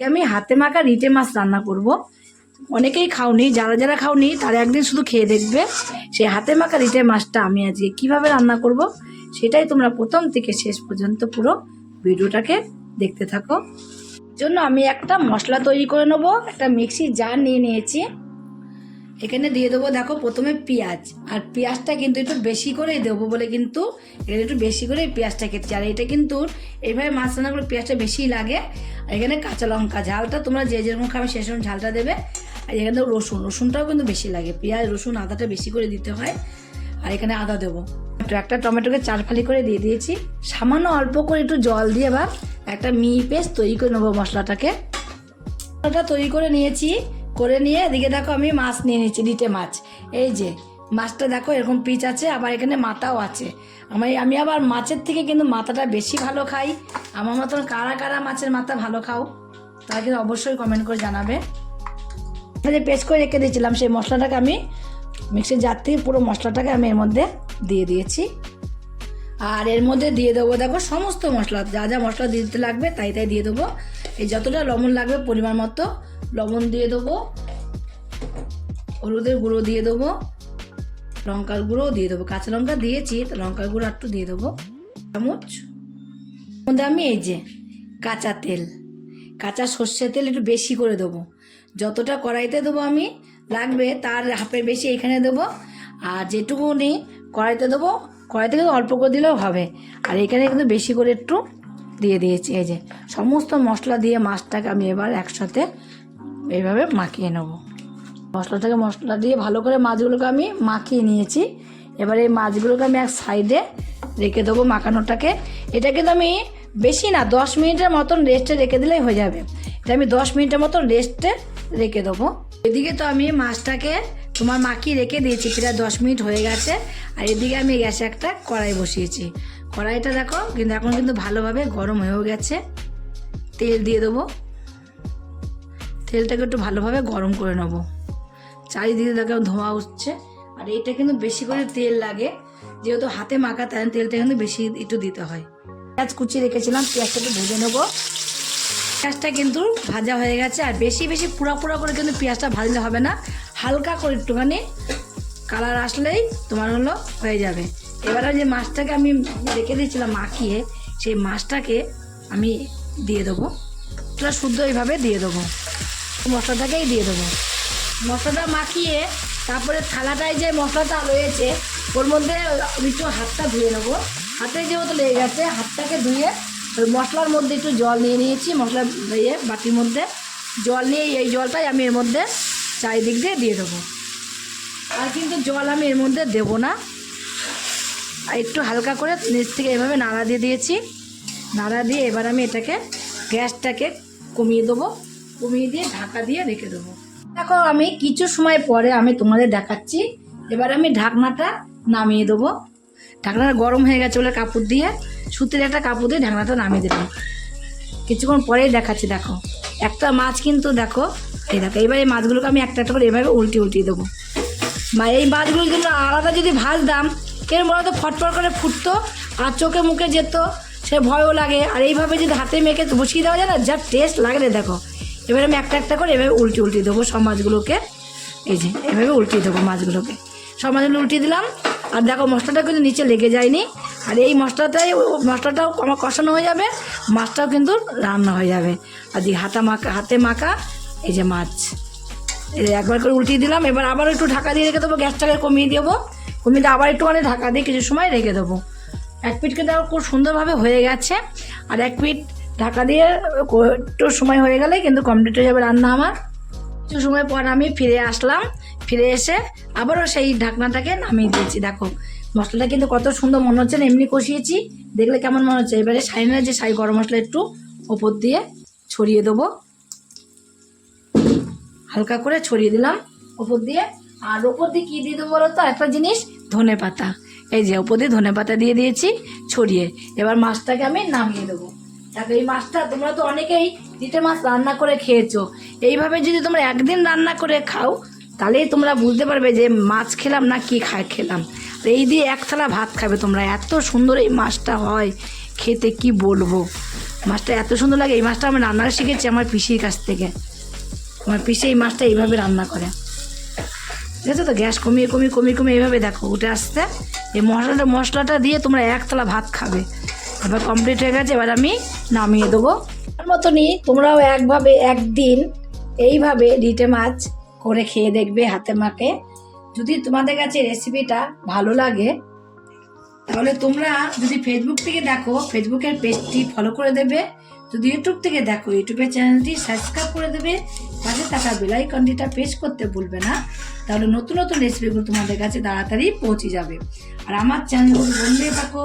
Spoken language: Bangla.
আমি হাতে মাখা রিটে মাছ রান্না করব। অনেকেই খাওনি, যারা যারা খাওনি, তারা একদিন শুধু খেয়ে দেখবে সেই হাতে মাখা রিটে মাছটা আমি আজকে কীভাবে রান্না করব, সেটাই তোমরা প্রথম থেকে শেষ পর্যন্ত পুরো ভিডিওটাকে দেখতে থাকো। জন্য আমি একটা মশলা তৈরি করে নেব, একটা মিক্সি জার নিয়ে নিয়েছি। এখানে দিয়ে দেবো, দেখো প্রথমে পেঁয়াজ। আর পেঁয়াজটা কিন্তু একটু বেশি করেই দেবো বলে কিন্তু এখানে একটু বেশি করে পেঁয়াজটা কেটেছি। আর এটা কিন্তু এইভাবে মাছ রান্না করে পেঁয়াজটা বেশি লাগে। আর এখানে কাঁচা লঙ্কা ঝালটা তোমরা যে যেরকম খাবে সেরকম ঝালটা দেবে। আর এখানে রসুন, রসুনটাও কিন্তু বেশি লাগে। পেঁয়াজ, রসুন, আদাটা বেশি করে দিতে হয়। আর এখানে আদা দেবো। একটা টমেটোকে চার ফালি করে দিয়ে দিয়েছি। সামান্য অল্প করে একটু জল দিয়ে এবার একটা মি পেস্ট তৈরি করে নেব মশলাটাকে। মশলাটা তৈরি করে নিয়েছি। করে নিয়ে এদিকে দেখো আমি মাছ নিয়ে নিয়েছি লিটে মাছ। এই যে, মাছটা দেখো, এরকম পিচ আছে, আবার এখানে মাথাও আছে। আমি আমি আবার মাছের থেকে কিন্তু মাথাটা বেশি ভালো খাই। আমার মতন কারা কারা মাছের মাথা ভালো খাও, তারা কিন্তু অবশ্যই কমেন্ট করে জানাবে। যে পেস্ট করে রেখে দিয়েছিলাম, সেই মশলাটাকে আমি মিক্সির জার থেকে পুরো মশলাটাকে আমি এর মধ্যে দিয়ে দিয়েছি। আর এর মধ্যে দিয়ে দেবো, দেখো সমস্ত মশলা, যা যা মশলা দিতে লাগবে তাই তাই দিয়ে দেবো। এই যতটা লবণ লাগবে পরিমাণ মতো লবণ দিয়ে দেবো, হলুদের গুঁড়ো দিয়ে দেবো, লঙ্কার গুঁড়োও দিয়ে দেবো। কাঁচা লঙ্কা দিয়েছি, তো লঙ্কার গুঁড়ো একটু দিয়ে দেবো। চামচ। মধ্যে আমি এই যে কাঁচা তেল, কাঁচা সর্ষের তেল একটু বেশি করে দেবো। যতটা কড়াইতে দেবো আমি, লাগবে তার হাফের বেশি এখানে দেবো। আর যেটুকু নেই কড়াইতে দেবো, কড়াইতে কিন্তু অল্প করে দিলেও হবে। আর এখানে কিন্তু বেশি করে একটু দিয়ে দিয়েছি। এই যে সমস্ত মশলা দিয়ে মাছটাকে আমি এবার একসাথে এইভাবে মাখিয়ে নেব। মশলাটাকে মশলা দিয়ে ভালো করে মাছগুলোকে আমি মাখিয়ে নিয়েছি। এবার এই মাছগুলোকে আমি এক সাইডে রেখে দেবো মাখানোটাকে। এটা কিন্তু আমি বেশি না, দশ মিনিটের মতন রেস্টে রেখে দিলেই হয়ে যাবে। এটা আমি দশ মিনিটের মতন রেস্টে রেখে দেবো। এদিকে তো আমি মাছটাকে তোমার মাখিয়ে রেখে দিয়েছি, প্রায় দশ মিনিট হয়ে গেছে। আর এদিকে আমি গ্যাসে একটা কড়াই বসিয়েছি। কড়াইটা দেখো, কিন্তু এখন কিন্তু ভালোভাবে গরম হয়েও গেছে। তেল দিয়ে দেবো। তেলটাকে একটু ভালোভাবে গরম করে নেব। চারিদিকে দেখো ধোঁয়া উঠছে। আর এটা কিন্তু বেশি করে তেল লাগে। যেহেতু হাতে মাখা, তাই তেলটা কিন্তু বেশি একটু দিতে হয়। পেঁয়াজ কুচিয়ে রেখেছিলাম পেঁয়াজটা একটু ভেজে নেব। পেঁয়াজটা কিন্তু ভাজা হয়ে গেছে। আর বেশি বেশি পুরা পুরা করে কিন্তু পেঁয়াজটা ভাজলে হবে না। হালকা করে একটুখানি কালার আসলেই তোমার হলো হয়ে যাবে। এবারে যে মাছটাকে আমি রেখে দিয়েছিলাম মাখিয়ে, সেই মাছটাকে আমি দিয়ে দেবো। শুদ্ধ এইভাবে দিয়ে দেবো। মশলাটাকেই দিয়ে দেবো। মশলাটা মাখিয়ে তারপরে থালাটায় যে মশলাটা রয়েছে, ওর মধ্যে একটু হাতটা ধুয়ে নেব। হাতে যেহেতু লেগে গেছে, হাতটাকে ধুয়ে ওই মশলার মধ্যে একটু জল নিয়ে নিয়েছি, মশলা ইয়ে বাটির মধ্যে। জল নিয়ে এই জলটাই আমি এর মধ্যে চারিদিক দিয়ে দিয়ে দেবো। আর কিন্তু জল আমি এর মধ্যে দেবো না। একটু হালকা করে নিচ থেকে এভাবে নাড়া দিয়ে দিয়েছি। নাড়া দিয়ে এবার আমি এটাকে গ্যাসটাকে কমিয়ে দেবো। কমিয়ে দিয়ে ঢাকা দিয়ে রেখে দেবো। দেখো, আমি কিছু সময় পরে আমি তোমাদের দেখাচ্ছি। এবার আমি ঢাকনাটা নামিয়ে দেবো। ঢাকনাটা গরম হয়ে গেছে বলে কাপড় দিয়ে, সুতির একটা কাপড় দিয়ে ঢাকনাটা নামিয়ে দিলাম কিছুক্ষণ পরেই দেখাচ্ছি, দেখো। একটা মাছ কিন্তু দেখো, এই দেখো, এবার এই মাছগুলোকে আমি একটা একটা করে এভাবে উল্টি উল্টিয়ে দেবো। বা এই মাছগুলো কিন্তু আলাদা যদি ভাজতাম এর মনে তো ফটফট করে ফুটতো, আর চোখে মুখে যেত, সে ভয়ও লাগে। আর এইভাবে যদি হাতে মেখে বসিয়ে দেওয়া যায় না, যা টেস্ট লাগে দেখো। এবার আমি একটা একটা করে এভাবে উল্টি উল্টি দেবো সব মাছগুলোকে এই যে, এভাবে উল্টিয়ে দেবো মাছগুলোকে। সব মাছগুলো উল্টিয়ে দিলাম। আর দেখো, মশলাটা কিন্তু নিচে লেগে যায়নি। আর এই মশলাটাই মশলাটাও আমার কষানো হয়ে যাবে, মাছটাও কিন্তু রান্না হয়ে যাবে। আর যে হাতা মাখা, হাতে মাখা এই যে মাছ। একবার করে উল্টিয়ে দিলাম। এবার আবার একটু ঢাকা দিয়ে রেখে দেবো, গ্যাসটাকে কমিয়ে দেবো। কমিয়ে দিয়ে আবার একটুখানি ঢাকা দিয়ে কিছু সময় রেখে দেবো। এক পিঠ কিন্তু খুব সুন্দরভাবে হয়ে গেছে। আর এক পিঠ ঢাকা দিয়ে একটু সময় হয়ে গেলে কিন্তু কমপ্লিট হয়ে যাবে রান্না আমার। কিছু সময় পর আমি ফিরে আসলাম, ফিরে এসে আবারও সেই ঢাকনাটাকে নামিয়ে দিয়েছি। দেখো, মশলাটা কিন্তু কত সুন্দর মনে হচ্ছে না, এমনি কষিয়েছি। দেখলে কেমন মনে হচ্ছে? এবারে সাইনের যে সাই গরম মশলা একটু ওপর দিয়ে ছড়িয়ে দেবো। হালকা করে ছড়িয়ে দিলাম ওপর দিয়ে। আর ওপর দিয়ে কী দিয়ে দেবো বলো তো? একটা জিনিস ধনে পাতা এই যে ওপর দিয়ে ধনে পাতা দিয়ে দিয়েছি, ছড়িয়ে। এবার মাছটাকে আমি নামিয়ে দেবো। দেখো, এই মাছটা তোমরা তো অনেকেই জিটে মাছ রান্না করে খেয়েছো। এইভাবে যদি তোমরা একদিন রান্না করে খাও, তাহলেই তোমরা বুঝতে পারবে যে মাছ খেলাম না কি খায় খেলাম। এই দিয়ে এক থালা ভাত খাবে তোমরা। এত সুন্দর এই মাছটা হয়। খেতে কি বলব? মাছটা এত সুন্দর লাগে। এই মাছটা আমি রান্না শিখেছি আমার পিসির কাছ থেকে। আমার পিসি এই মাছটা এইভাবে রান্না করে। ঠিক আছে তো? গ্যাস কমিয়ে কমিয়ে কমিয়ে কমিয়ে এইভাবে দেখো। উঠে আসতে এই মশলাটা মশলাটা দিয়ে তোমরা এক থালা ভাত খাবে। এবার কমপ্লিট হয়ে গেছে, এবার আমি নামিয়ে দেবো। তার মতনই তোমরাও একভাবে, একদিন এইভাবে রিটে মাছ করে খেয়ে দেখবে হাতে মাকে যদি তোমাদের কাছে রেসিপিটা ভালো লাগে, তাহলে তোমরা যদি ফেসবুক থেকে দেখো ফেসবুকের পেজটি ফলো করে দেবে। যদি ইউটিউব থেকে দেখো ইউটিউবের চ্যানেলটি সাবস্ক্রাইব করে দেবে। পাশে থাকা বেলাইকনটিটা প্রেস করতে ভুলবে না। তাহলে নতুন নতুন রেসিপিগুলো তোমাদের কাছে তাড়াতাড়ি পৌঁছে যাবে। আর আমার চ্যানেলগুলো বন্ধু থাকো